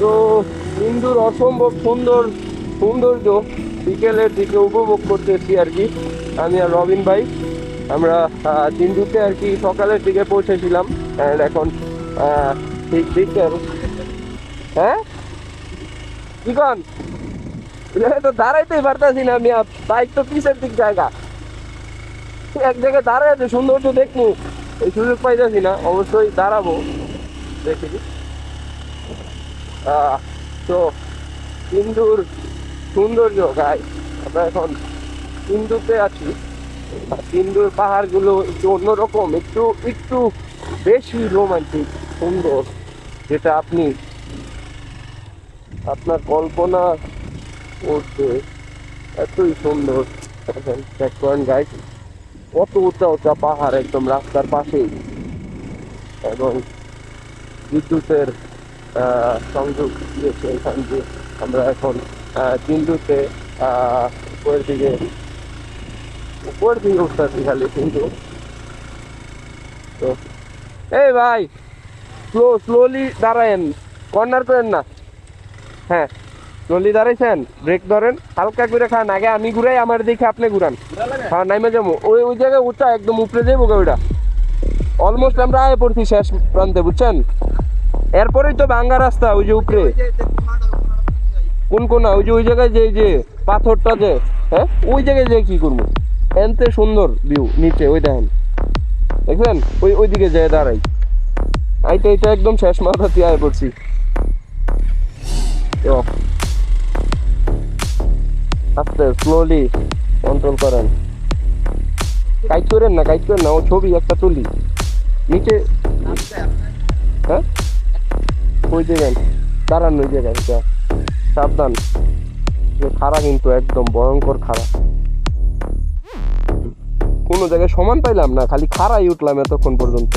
তো ইন্দুর অসম্ভব সুন্দর সৌন্দর্য বিকেলের দিকে উপভোগ করতেছি আর কি। আমি আর রবিন ভাই, আমরা তিনজুতে আর কি সকালের দিকে পৌঁছেছিলাম। এখন ঠিক বিকেল। হ্যাঁ? কি কন? তো দাঁড়াইতেই পারতাছি না আমি বাইক তো পিসের দিক জায়গা? এক জায়গায় দাঁড়ায় আছে, সৌন্দর্য দেখব এই সুযোগ পাইতেছি না, অবশ্যই দাঁড়াবো। দেখি। তো ইন্দুর সৌন্দর্য গাই আমরা এখন ইন্দুতে আছি। ইন্দুর পাহাড়গুলো একটু অন্যরকম, একটু একটু বেশি রোমান্টিক সুন্দর, যেটা আপনি আপনার কল্পনা করতে এতই সুন্দর। চেক করেন গাইড কত উঁচা উঁচা পাহাড় একদম রাস্তার পাশেই। এবং বিদ্যুতের সংযোগ দিয়েছে এখান দিয়ে আমরা এখন তিনটুতে উপরের দিকে উপরের দিকে উঠতেছি খালি কিন্তু। তো, এই ভাই, স্লো স্লোলি দাঁড়ায়েন কর্নার করেন না। হ্যাঁ স্লোলি দাঁড়াইছেন ব্রেক ধরেন, হালকা করে খান, আগে আমি ঘুরাই, আমার দেখে আপনি ঘুরান। হ্যাঁ নাইমে যাব। ওই ওই জায়গায় উঠা, একদম উপরে গা ওইটা অলমোস্ট আমরা আয় পড়ছি শেষ প্রান্তে, বুঝছেন? এরপরেই তো ভাঙ্গা রাস্তা ওই যে উপরে। কোন কোন ওই যে ওই জায়গায় যে যে পাথরটা যে হ্যাঁ? ওই জায়গায় যে কি করব? এনতে সুন্দর ভিউ নিচে ওই দেখেন। দেখছেন? ওই ওই দিকে যায় দাঁড়াই। এইটা এটা একদম শেষ মাথাতে আয় পড়ছি। আস্তে স্লোলি কন্ট্রোল করেন। কাইট করেন না কাইট করেন না ও ছবি একটা তুলি। নিচে হ্যাঁ? ওই জায়গায় দাঁড়ান ওই জায়গায়। সাবধান খাড়া কিন্তু একদম ভয়ঙ্কর খাড়া কোনো জায়গায় সমান পাইলাম না, খালি খাড়াই উঠলাম এতক্ষণ পর্যন্ত